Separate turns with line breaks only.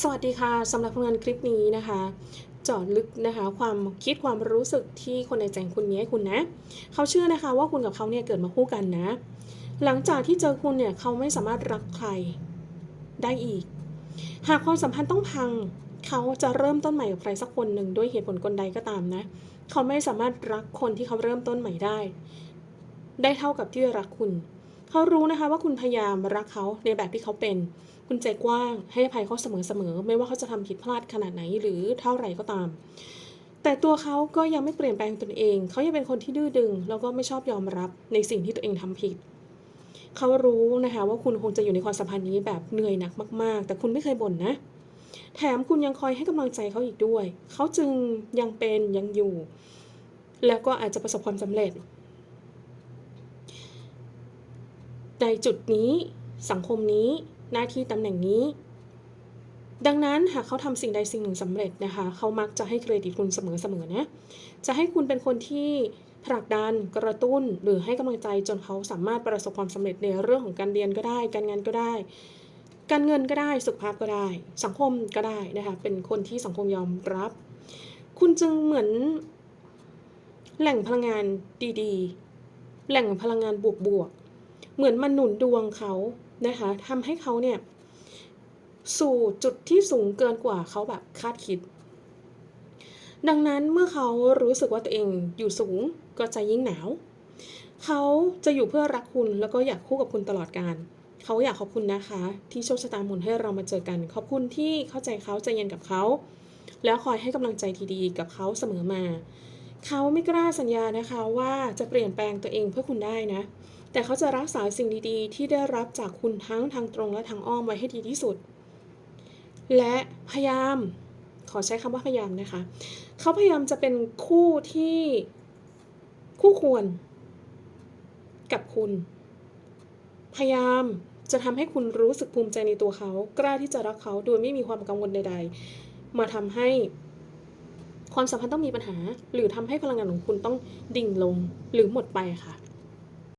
สวัสดีค่ะสำหรับผลงานคลิปนี้นะคะจาะลึกนะคะความคิดความรู้สึกที่คนในใจงคุณมีให้คุณนะ เขาเชื่อนะคะว่าคุณกับเขาเนี่ยเกิดมาคู่กันนะ หลังจากที่เจอคุณเนี่ยเขาไม่สามารถรักใครได้อีก หากความสัมพันธ์ต้องพัง เขาจะเริ่มต้นใหม่กับใครสักคนหนึ่งด้วยเหตุผลกลใดก็ตามนะ เขาไม่สามารถรักคนที่เขาเริ่มต้นใหม่ได้ ได้เท่ากับที่รักคุณ เขารู้นะคะว่าคุณพยายามรักเขาในแบบที่เขาเป็น คุณใจกว้างให้อภัยเขาเสมอๆ ไม่ว่าเขาจะทำผิดพลาดขนาดไหนหรือเท่าไหร่ก็ตาม แต่ตัวเขาก็ยังไม่เปลี่ยนแปลงตนเอง เขายังเป็นคนที่ดื้อดึง แล้วก็ไม่ชอบยอมรับในสิ่งที่ตัวเองทำผิด เขารู้นะคะว่าคุณคงจะอยู่ในความสัมพันธ์นี้แบบเหนื่อยหนักมาก ๆ แต่คุณไม่เคยบ่นนะ แถมคุณยังคอยให้กำลังใจเขาอีกด้วย เขาจึงยังเป็นยังอยู่ แล้วก็อาจจะประสบความสำเร็จ ในจุดนี้ สังคมนี้ หน้าที่ตำแหน่งนี้ ดังนั้นหากเขาทำสิ่งใดสิ่งหนึ่งสำเร็จนะคะ เขามักจะให้เครดิตคุณเสมอๆนะ จะให้คุณเป็นคนที่ผลักดันกระตุ้นหรือให้กำลังใจจนเขาสามารถประสบความสำเร็จในเรื่องของการเรียนก็ได้ การงานก็ได้ การเงินก็ได้สุขภาพก็ได้ สังคมก็ได้นะคะเป็นคนที่สังคมยอมรับ คุณจึงเหมือน แหล่งพลังงานดีๆ แหล่งพลังงานบวกๆ เหมือนมันหนุนดวงเขานะคะทำให้เขาเนี่ย สู่จุดที่สูงเกินกว่าเขาแบบคาดคิด ดังนั้นเมื่อเขารู้สึกว่าตัวเองอยู่สูงก็จะยิ่งหนาว เขาจะอยู่เพื่อรักคุณแล้วก็อยากคู่กับคุณตลอดการเขาอยากขอบคุณนะคะ ที่โชคชะตาหมุนให้เรามาเจอกัน ขอบคุณที่เข้าใจเขาใจเย็นกับเขา แล้วคอยให้กำลังใจทีดีกับเขาเสมอมา เขาไม่กล้าสัญญานะคะว่าจะเปลี่ยนแปลงตัวเองเพื่อคุณได้นะ แต่เขาจะรักษาสิ่งดีๆ ที่ได้รับจากคุณทั้งทางตรงและทางอ้อมไว้ให้ดีที่สุด และพยายาม ขอใช้คำว่าพยายามนะคะ เขาพยายามจะเป็นคู่ที่คู่ควร กับคุณ พยายามจะทำให้คุณรู้สึกภูมิใจในตัวเขา กล้าที่จะรักเขาโดยไม่มีความกังวลใด ๆ มาทำให้ ความสัมพันธ์ต้องมีปัญหา หรือทำให้พลังงานของคุณต้องดิ่งลงหรือหมดไปค่ะ